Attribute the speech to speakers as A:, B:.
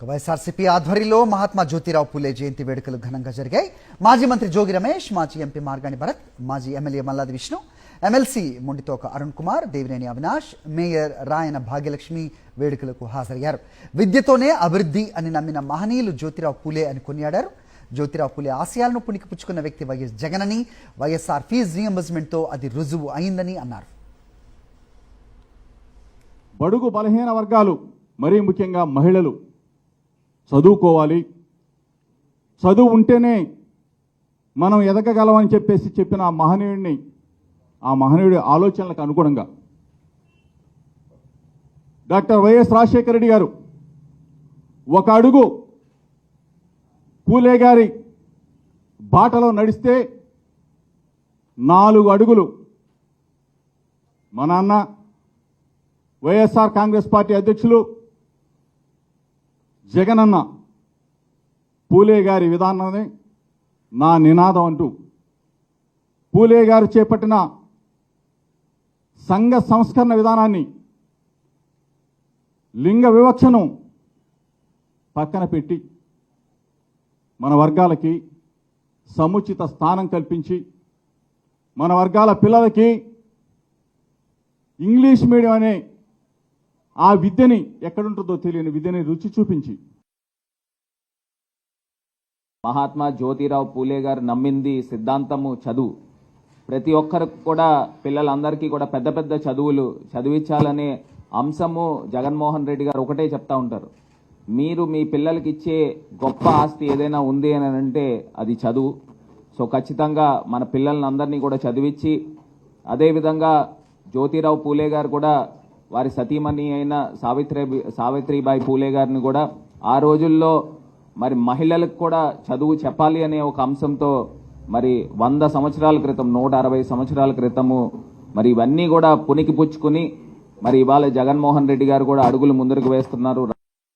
A: వైఎస్ఆర్సీపీ ఆధ్వర్యంలో మహాత్మా జ్యోతిరావు పూలే జయంతి వేడుకలు ఘనంగా జరిగాయి. మాజీ మంత్రి జోగి రమేష్ మాజీ ఎంపీ మార్గాని భరత్ మాజీ MLA Malladi Vishnu MLC Mondithoka Arun Kumar Devineni Avinash mayor Rayana Bhagyalakshmi వేడుకలకు హాజరయ్యారు. విద్యతోనే అభివృద్ధి అని నమ్మిన మహనీయులు జ్యోతిరావు పూలే అని కొనియాడారు. జ్యోతిరావు పూలే ఆశయాలను పుణికిపుచ్చుకున్న వ్యక్తి వైఎస్ జగనని వైఎస్ఆర్ ఫీజు రియంబర్స్మెంట్తో అది రుజువు అయిందని అన్నారు.
B: బడుగు బలహీన వర్గాలు మరీ ముఖ్యంగా మహిళలు చదువుకోవాలి. చదువు ఉంటేనే మనం ఎదగగలమని చెప్పేసి చెప్పిన ఆ మహనీయుడిని ఆ మహనీయుడి ఆలోచనలకు అనుగుణంగా. డాక్టర్ వైఎస్ రాజశేఖర రెడ్డి గారు ఒక అడుగు పూలే గారి బాటలో నడిస్తే నాలుగు అడుగులు. మా నాన్న వైఎస్ఆర్ కాంగ్రెస్ పార్టీ అధ్యక్షులు జగనన్న పూలే గారి విధానాన్ని నా నినాదం అంటూ పూలే గారు చేపట్టిన సంఘ సంస్కరణ విధానాన్ని లింగ వివక్షను పక్కన పెట్టి మన వర్గాలకి సముచిత స్థానం కల్పించి మన వర్గాల పిల్లలకి ఇంగ్లీష్ మీడియం అనే ఆ విద్యని ఎక్కడుంటుందో తెలియని విద్యని రుచి చూపించి.
C: మహాత్మా జ్యోతిరావు పూలే గారు నమ్మింది సిద్ధాంతము చదువు. ప్రతి ఒక్కరికి కూడా పిల్లలందరికీ కూడా పెద్ద పెద్ద చదువులు చదివించాలనే అంశము జగన్మోహన్ రెడ్డి గారు ఒకటే చెప్తా ఉంటారు. మీరు మీ పిల్లలకి ఇచ్చే గొప్ప ఆస్తి ఏదైనా ఉంది అని అంటే అది చదువు. సో ఖచ్చితంగా మన పిల్లలందరినీ అందరినీ కూడా చదివించి అదేవిధంగా జ్యోతిరావు పూలే గారు కూడా వారి సతీమణి అయిన సావిత్రి సావిత్రిబాయి పూలే గారిని కూడా ఆ రోజుల్లో మరి మహిళలకు కూడా చదువు చెప్పాలి అనే ఒక అంశంతో మరి వంద సంవత్సరాల క్రితం నూట అరవై సంవత్సరాల క్రితము మరి ఇవన్నీ కూడా పుణికి పుచ్చుకుని మరి ఇవాళ జగన్మోహన్ రెడ్డి గారు కూడా అడుగులు ముందుకు వేస్తున్నారు.